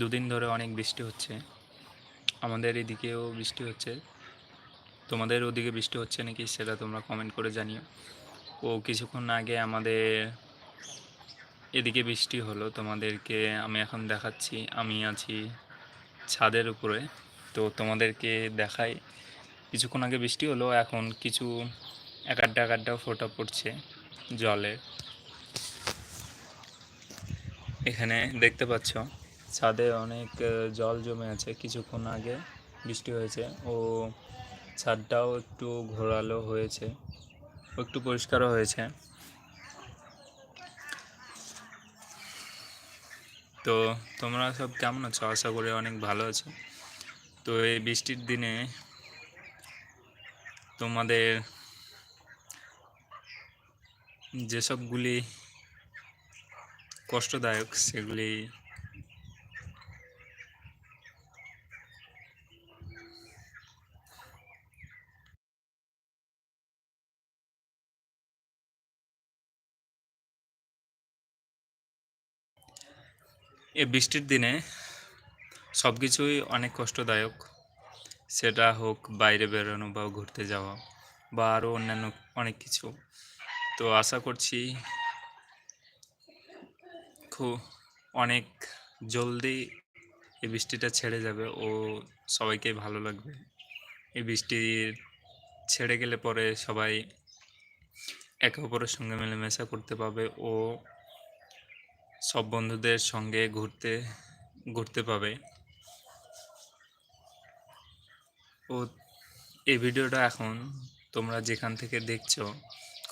দুদিন ধরে অনেক বৃষ্টি হচ্ছে। আমাদের এদিকেও বৃষ্টি হচ্ছে। তোমাদের ওদিকে বৃষ্টি হচ্ছে নাকি সেটা তোমরা কমেন্ট করে জানিও। ও কিছুক্ষণ আগে আমাদের এদিকে বৃষ্টি হলো, তোমাদেরকে আমি এখন দেখাচ্ছি। আমি আছি ছাদের উপরে। তো তোমাদেরকে দেখাই, কিছুক্ষণ আগে বৃষ্টি হলো, এখন কিছু এক আড্ডা এক আড্ডা ফোটা পড়ছে জলের এখানে দেখতে পাচ্ছ ছাদে অনেক জল জমে আছে কিছুক্ষণ আগে, বৃষ্টি হয়েছে। ও ছাদটাও একটু ঘোরালো হয়েছে, একটু পরিষ্কারও হয়েছে। তো তোমরা সব কেমন আছো? আশা করি অনেক ভালো আছো। তো এই বৃষ্টির দিনে তোমাদের যেসবগুলি কষ্টদায়ক, সেগুলি এই বৃষ্টির দিনে সব কিছুই অনেক কষ্টদায়ক। সেটা হোক বাইরে বেরোনো বা ঘুরতে যাওয়া বা আরও অন্যান্য অনেক কিছু। তো আশা করছি খুব অনেক জলদি এই বৃষ্টিটা ছেড়ে যাবে ও সবাইকে ভালো লাগবে। এই বৃষ্টি ছেড়ে গেলে পরে সবাই একে অপরের সঙ্গে মেলামেশা করতে পাবে ও সব বন্ধুদের সঙ্গে ঘুরতে ঘুরতে পাবে। ও, এই ভিডিওটা এখন তোমরা যেখান থেকে দেখছ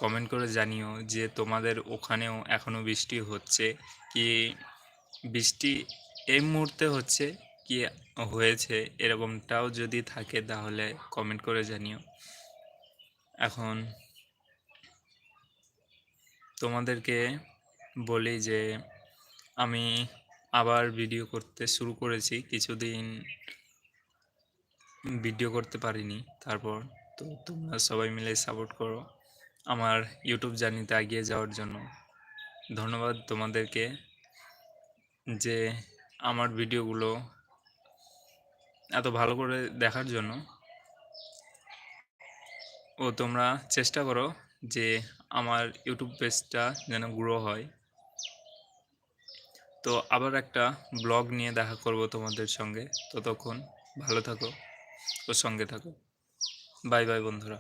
কমেন্ট করে জানিও যে তোমাদের ওখানেও এখনও বৃষ্টি হচ্ছে কি, বৃষ্টি এই মুহূর্তে হচ্ছে কি, হয়েছে এরকমটাও যদি থাকে তাহলে কমেন্ট করে জানিও। এখন তোমাদেরকে বলি যে আমি আবার ভিডিও করতে শুরু করেছি। কিছুদিন ভিডিও করতে পারিনি। তারপর তো তোমরা সবাই মিলে সাপোর্ট করো আমার ইউটিউব জার্নিতে এগিয়ে যাওয়ার জন্য। ধন্যবাদ তোমাদেরকে যে আমার ভিডিওগুলো এত ভালো করে দেখার জন্য। ও তোমরা চেষ্টা করো যে আমার ইউটিউব পেজটা যেন গ্রো হয়। তো আবার একটা ব্লগ নিয়ে দেখা করব তোমাদের সঙ্গে। ততক্ষণ ভালো থাকো ও সঙ্গে থাকো। বাই বাই বন্ধুরা।